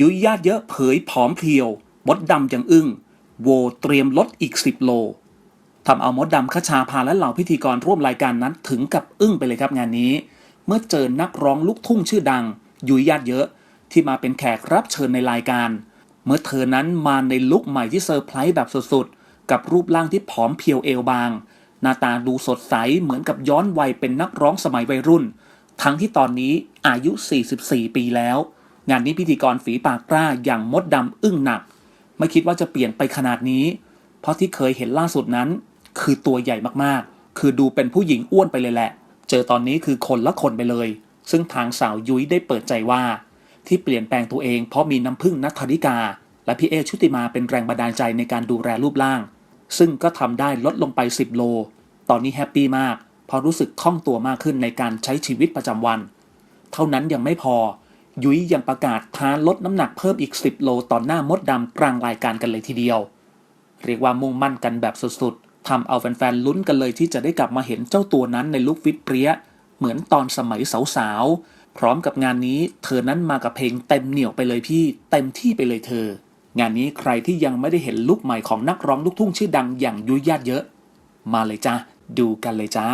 ยุยญาติเยอะเผยผอมเพรียว มดดำยังอึ้ง โวเตรียมลดอีก 10 โลทำเอามดดำคชาพาและเหล่าพิธีกรร่วมรายการนั้นถึงกับอึ้งไปเลยครับงานนี้ เมื่อเจอนักร้องลูกทุ่งชื่อดัง ยุยญาติเยอะ ที่มาเป็นแขกรับเชิญในรายการ เมื่อเธอนั้นมาในลุคใหม่ที่เซอร์ไพรส์แบบสุดๆ กับรูปร่างที่ผอมเพรียวเอวบาง หน้าตาดูสดใสเหมือนกับย้อนวัยเป็นนักร้องสมัยวัยรุ่น ทั้งที่ตอนนี้อายุ 44 ปีแล้ว งานนี้พิธีกรฝีปากกล้าอย่างมดดำอึ้งหนัก ไม่คิดว่าจะเปลี่ยนไปขนาดนี้ เพราะที่เคยเห็นล่าสุดนั้น คือตัวใหญ่มากๆ คือดูเป็นผู้หญิงอ้วนไปเลยแหละ เจอตอนนี้คือคนละคนไปเลย ซึ่งทางสาวยุ้ยได้เปิดใจว่า ที่เปลี่ยนแปลงตัวเองเพราะมีน้ำพึ่งนัทธริกา และพี่เอชุติมาเป็นแรงบันดาลใจในการดูแลรูปร่าง ซึ่งก็ทำได้ลดลงไป 10 โล ตอนนี้แฮปปี้มากเพราะรู้สึกคล่องตัวมากขึ้นในการใช้ชีวิตประจำวัน เท่านั้นยังไม่พอ ยุ้ยยังประกาศท้าลดน้ำหนักเพิ่มอีก 10 โลต่อหน้ามดดำกลางรายการกันเลยทีเดียว เรียกว่ามุ่งมั่นกันแบบสุดๆทำเอาแฟนๆลุ้นกันเลยที่จะได้กลับมาเห็นเจ้าตัวนั้นในลุคฟิตเปรี้ยเหมือนตอนสมัยสาวๆ พร้อมกับงานนี้เธอนั้นมากับเพลงเต็มเหนียวไปเลยพี่ เต็มที่ไปเลยเธอ งานนี้ใครที่ยังไม่ได้เห็นลุคใหม่ของนักร้องลูกทุ่งชื่อดังอย่างยุ้ยญาติเยอะ มาเลยจ้าดูกันเลยจ้า